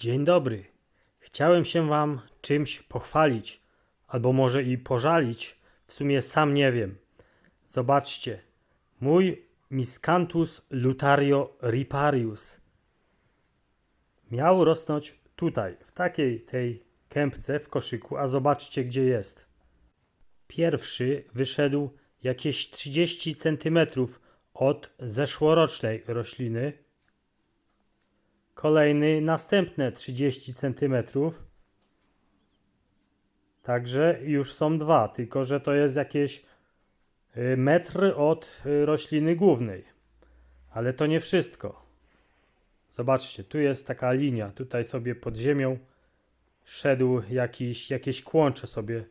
Dzień dobry. Chciałem się Wam czymś pochwalić, albo może i pożalić, w sumie sam nie wiem. Zobaczcie, mój Miscanthus lutario riparius miał rosnąć tutaj, w takiej tej kępce w koszyku, a zobaczcie gdzie jest. Pierwszy wyszedł jakieś 30 cm od zeszłorocznej rośliny. Kolejny następne 30 cm. Także już są dwa, tylko że to jest jakieś y, metr od y, rośliny głównej. Ale to nie wszystko. Zobaczcie, tu jest taka linia, tutaj sobie pod ziemią szedł jakiś, jakieś kłącze sobie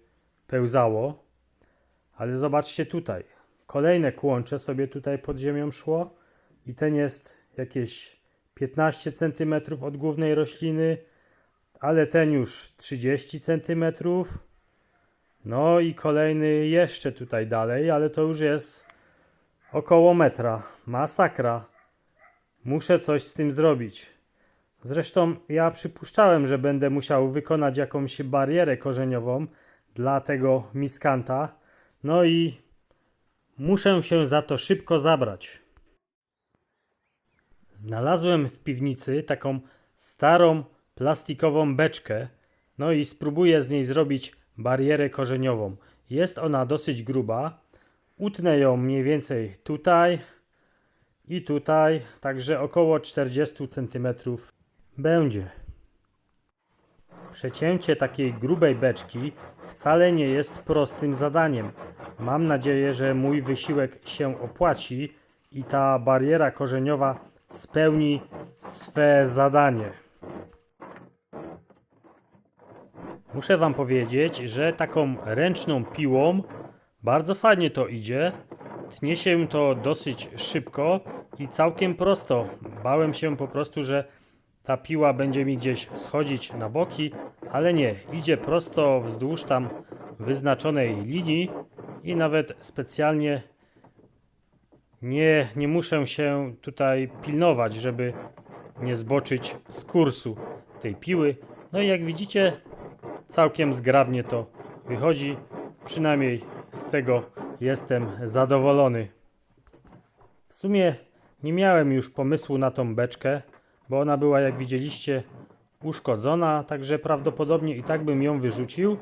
pełzało. Ale zobaczcie tutaj. Kolejne kłącze sobie tutaj pod ziemią szło i ten jest jakieś 15 cm od głównej rośliny, ale ten już 30 cm. No i kolejny jeszcze tutaj dalej, ale to już jest około metra. Masakra. Muszę coś z tym zrobić. Zresztą ja przypuszczałem, że będę musiał wykonać jakąś barierę korzeniową dla tego miskanta. No i muszę się za to szybko zabrać. Znalazłem w piwnicy taką starą plastikową beczkę, no i spróbuję z niej zrobić barierę korzeniową. Jest ona dosyć gruba. Utnę ją mniej więcej tutaj i tutaj, także około 40 cm będzie. Przecięcie takiej grubej beczki wcale nie jest prostym zadaniem. Mam nadzieję, że mój wysiłek się opłaci i ta bariera korzeniowa spełni swe zadanie. Muszę Wam powiedzieć, że taką ręczną piłą bardzo fajnie to idzie. Tnie się to dosyć szybko i całkiem prosto. Bałem się po prostu, że ta piła będzie mi gdzieś schodzić na boki, ale nie, idzie prosto wzdłuż tam wyznaczonej linii i nawet specjalnie nie, nie muszę się tutaj pilnować, żeby nie zboczyć z kursu tej piły. No i jak widzicie, całkiem zgrabnie to wychodzi. Przynajmniej z tego jestem zadowolony. W sumie nie miałem już pomysłu na tą beczkę, bo ona była, jak widzieliście, uszkodzona, także prawdopodobnie i tak bym ją wyrzucił.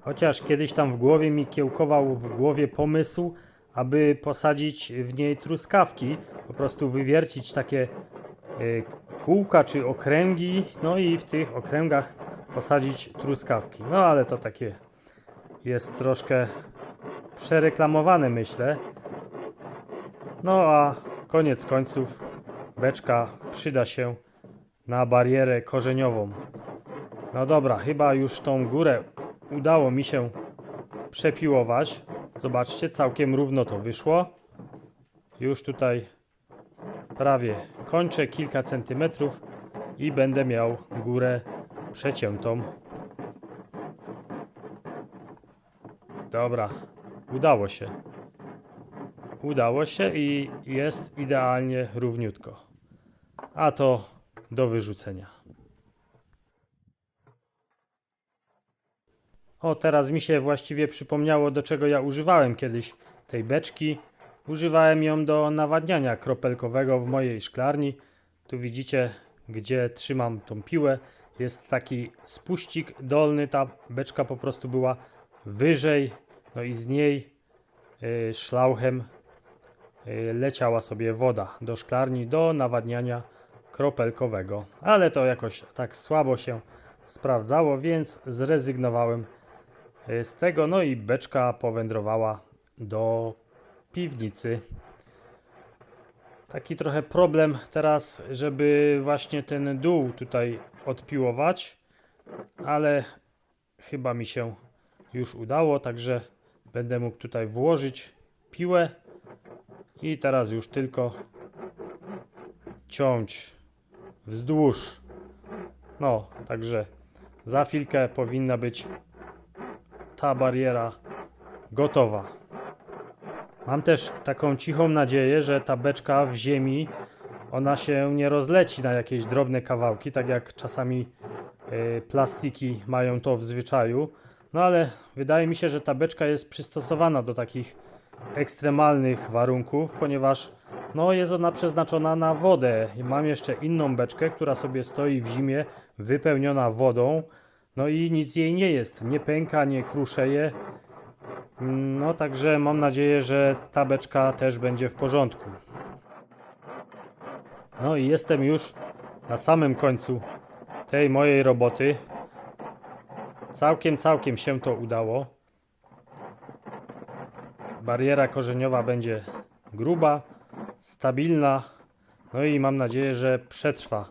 Chociaż kiedyś tam w głowie mi kiełkował w głowie pomysł, aby posadzić w niej truskawki, po prostu wywiercić takie y, kółka czy okręgi, no i w tych okręgach posadzić truskawki. No ale to takie jest troszkę przereklamowane, myślę. No a koniec końców beczka przyda się na barierę korzeniową. No dobra, chyba już tą górę udało mi się przepiłować. Zobaczcie, całkiem równo to wyszło. Już tutaj prawie kończę kilka centymetrów i będę miał górę przeciętą. Dobra, udało się. Udało się i jest idealnie równiutko. A to do wyrzucenia. O, teraz mi się właściwie przypomniało, do czego ja używałem kiedyś tej beczki. Używałem ją do nawadniania kropelkowego w mojej szklarni. Tu widzicie, gdzie trzymam tą piłę. Jest taki spuścik dolny, ta beczka po prostu była wyżej, no i z niej y, szlauchem y, leciała sobie woda do szklarni do nawadniania kropelkowego. Ale to jakoś tak słabo się sprawdzało, więc zrezygnowałem z tego. No i beczka powędrowała do piwnicy. Taki trochę problem teraz, żeby właśnie ten dół tutaj odpiłować, ale chyba mi się już udało, także będę mógł tutaj włożyć piłę i teraz już tylko ciąć wzdłuż. No, także za chwilkę powinna być ta bariera gotowa. Mam też taką cichą nadzieję, że ta beczka w ziemi ona się nie rozleci na jakieś drobne kawałki, tak jak czasami y, plastiki mają to w zwyczaju. No ale wydaje mi się, że ta beczka jest przystosowana do takich ekstremalnych warunków, ponieważ no, jest ona przeznaczona na wodę. Mam jeszcze inną beczkę, która sobie stoi w zimie, wypełniona wodą. No i nic jej nie jest, nie pęka, nie kruszeje. No także mam nadzieję, że ta beczka też będzie w porządku. No i jestem już na samym końcu tej mojej roboty. Całkiem, całkiem się to udało. Bariera korzeniowa będzie gruba, stabilna. No i mam nadzieję, że przetrwa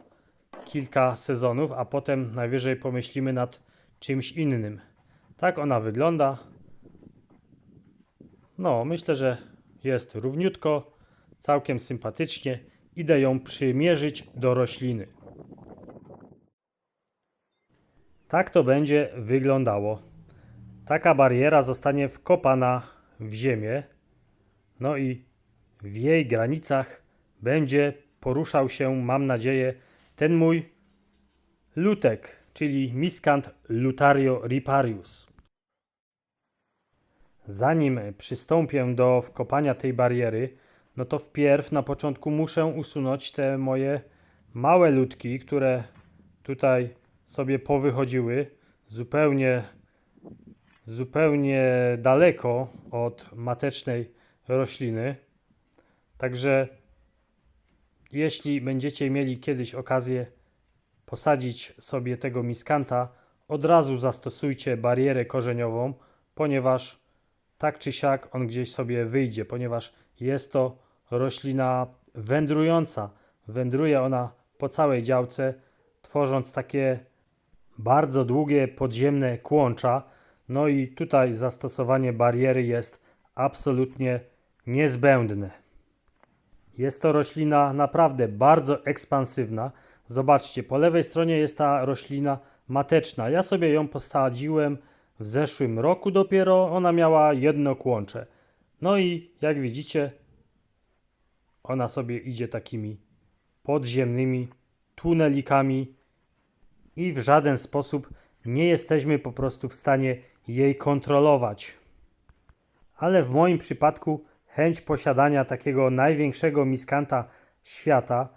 kilka sezonów, a potem najwyżej pomyślimy nad czymś innym. Tak ona wygląda. No, myślę, że jest równiutko, całkiem sympatycznie. Idę ją przymierzyć do rośliny. Tak to będzie wyglądało. Taka bariera zostanie wkopana w ziemię. No i w jej granicach będzie poruszał się, mam nadzieję, ten mój lutek, czyli Miskant lutario riparius. Zanim przystąpię do wkopania tej bariery, no to wpierw na początku muszę usunąć te moje małe ludki, które tutaj sobie powychodziły zupełnie zupełnie daleko od matecznej rośliny. Także jeśli będziecie mieli kiedyś okazję posadzić sobie tego miskanta, od razu zastosujcie barierę korzeniową, ponieważ tak czy siak on gdzieś sobie wyjdzie, ponieważ jest to roślina wędrująca. Wędruje ona po całej działce, tworząc takie bardzo długie podziemne kłącza. No i tutaj zastosowanie bariery jest absolutnie niezbędne. Jest to roślina naprawdę bardzo ekspansywna. Zobaczcie, po lewej stronie jest ta roślina mateczna. Ja sobie ją posadziłem w zeszłym roku dopiero. Ona miała jedno kłącze. No i jak widzicie, ona sobie idzie takimi podziemnymi tunelikami i w żaden sposób nie jesteśmy po prostu w stanie jej kontrolować. Ale w moim przypadku chęć posiadania takiego największego miskanta świata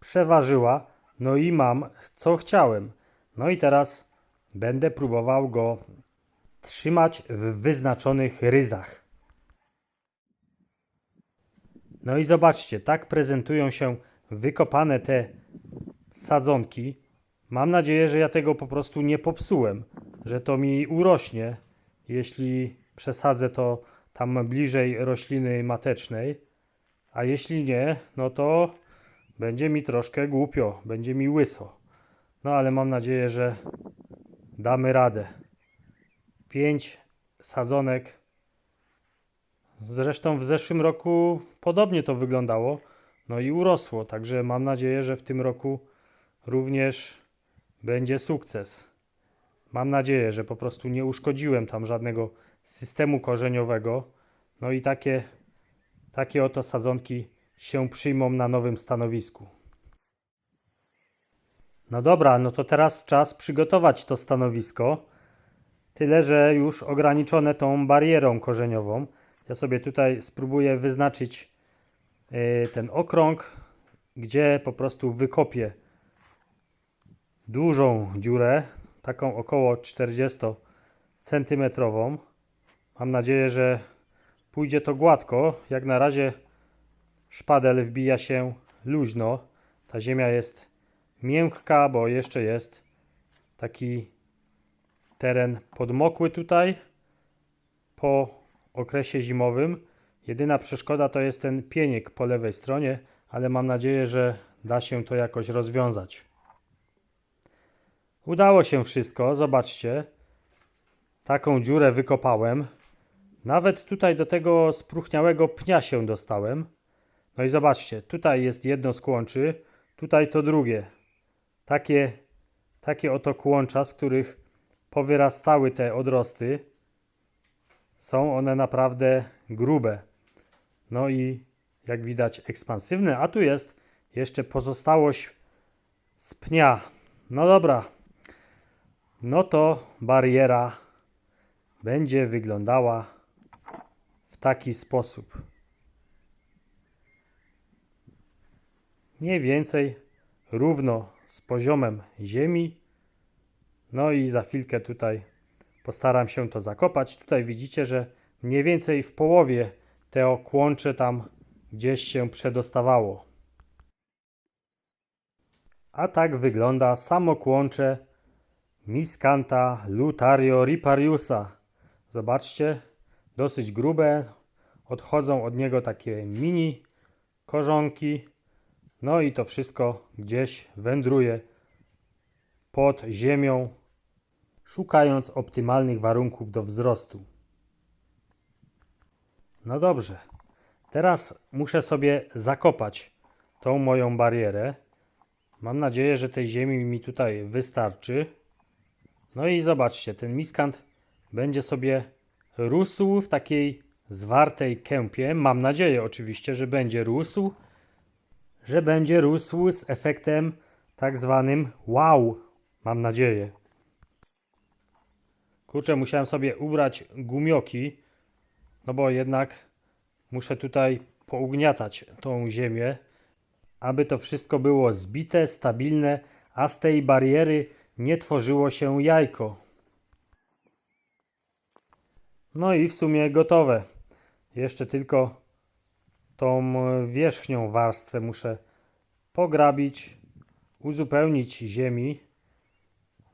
przeważyła, no i mam co chciałem. No i teraz będę próbował go trzymać w wyznaczonych ryzach. No i zobaczcie, tak prezentują się wykopane te sadzonki. Mam nadzieję, że ja tego po prostu nie popsułem, że to mi urośnie, jeśli przesadzę to tam bliżej rośliny matecznej. A jeśli nie, no to będzie mi troszkę głupio, będzie mi łyso. No ale mam nadzieję, że damy radę. Pięć sadzonek. Zresztą w zeszłym roku podobnie to wyglądało. No i urosło, także mam nadzieję, że w tym roku również będzie sukces. Mam nadzieję, że po prostu nie uszkodziłem tam żadnego systemu korzeniowego. No i takie, takie oto sadzonki się przyjmą na nowym stanowisku. No dobra, no to teraz czas przygotować to stanowisko. Tyle, że już ograniczone tą barierą korzeniową. Ja sobie tutaj spróbuję wyznaczyć yy, ten okrąg, gdzie po prostu wykopię dużą dziurę, taką około 40 centymetrową. Mam nadzieję, że pójdzie to gładko. Jak na razie szpadel wbija się luźno. Ta ziemia jest miękka, bo jeszcze jest taki teren podmokły tutaj po okresie zimowym. Jedyna przeszkoda to jest ten pieniek po lewej stronie, ale mam nadzieję, że da się to jakoś rozwiązać. Udało się wszystko, zobaczcie. Taką dziurę wykopałem. Nawet tutaj do tego spróchniałego pnia się dostałem. No i zobaczcie, tutaj jest jedno z kłączy, tutaj to drugie. Takie, takie oto kłącza, z których powyrastały te odrosty. Są one naprawdę grube. No i jak widać ekspansywne, a tu jest jeszcze pozostałość z pnia. No dobra. No to bariera będzie wyglądała taki sposób. Mniej więcej równo z poziomem ziemi. No i za chwilkę tutaj postaram się to zakopać. Tutaj widzicie, że mniej więcej w połowie te kłącze tam gdzieś się przedostawało. A tak wygląda samo kłącze Miscanta Lutario ripariusa. Zobaczcie, dosyć grube. Odchodzą od niego takie mini korzonki. No i to wszystko gdzieś wędruje pod ziemią, szukając optymalnych warunków do wzrostu. No dobrze. Teraz muszę sobie zakopać tą moją barierę. Mam nadzieję, że tej ziemi mi tutaj wystarczy. No i zobaczcie, ten miskant będzie sobie rósł w takiej zwartej kępie. Mam nadzieję oczywiście, że będzie rósł, że będzie rósł z efektem tak zwanym wow. Mam nadzieję. Kurczę, musiałem sobie ubrać gumioki, no bo jednak muszę tutaj pougniatać tą ziemię, aby to wszystko było zbite, stabilne, a z tej bariery nie tworzyło się jajko. No i w sumie gotowe. Jeszcze tylko tą wierzchnią warstwę muszę pograbić, uzupełnić ziemi.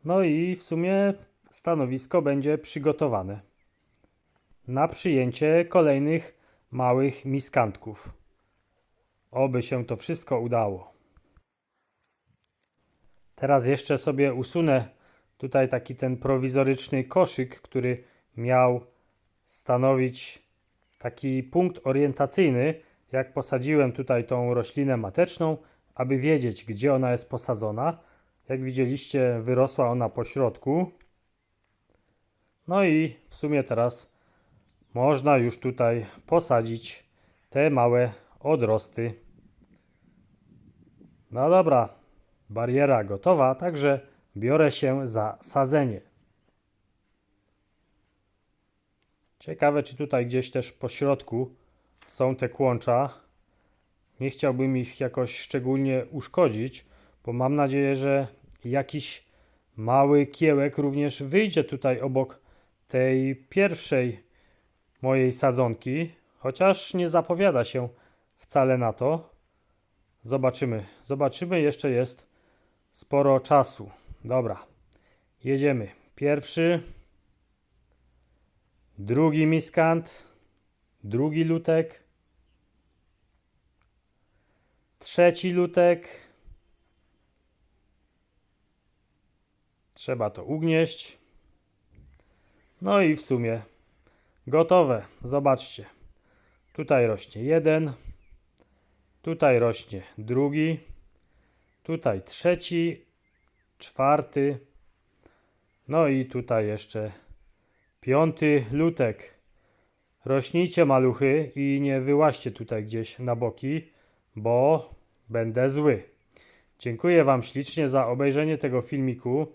No i w sumie stanowisko będzie przygotowane na przyjęcie kolejnych małych miskantków. Oby się to wszystko udało. Teraz jeszcze sobie usunę tutaj taki ten prowizoryczny koszyk, który miał stanowić taki punkt orientacyjny, jak posadziłem tutaj tą roślinę mateczną, aby wiedzieć, gdzie ona jest posadzona. Jak widzieliście, wyrosła ona po środku. No i w sumie teraz można już tutaj posadzić te małe odrosty. No dobra, bariera gotowa, także biorę się za sadzenie. Ciekawe, czy tutaj gdzieś też po środku są te kłącza. Nie chciałbym ich jakoś szczególnie uszkodzić, bo mam nadzieję, że jakiś mały kiełek również wyjdzie tutaj obok tej pierwszej mojej sadzonki, chociaż nie zapowiada się wcale na to. Zobaczymy. Zobaczymy, jeszcze jest sporo czasu. Dobra, jedziemy. Pierwszy, drugi miskant, drugi lutek, trzeci lutek. Trzeba to ugnieść. No i w sumie gotowe. Zobaczcie. Tutaj rośnie jeden. Tutaj rośnie drugi. Tutaj trzeci. Czwarty. No i tutaj jeszcze piąty lutek. Rośnijcie maluchy i nie wyłaźcie tutaj gdzieś na boki, bo będę zły. Dziękuję Wam ślicznie za obejrzenie tego filmiku.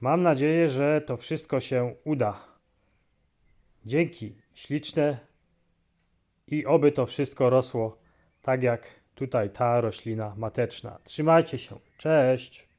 Mam nadzieję, że to wszystko się uda. Dzięki śliczne i oby to wszystko rosło tak jak tutaj ta roślina mateczna. Trzymajcie się. Cześć.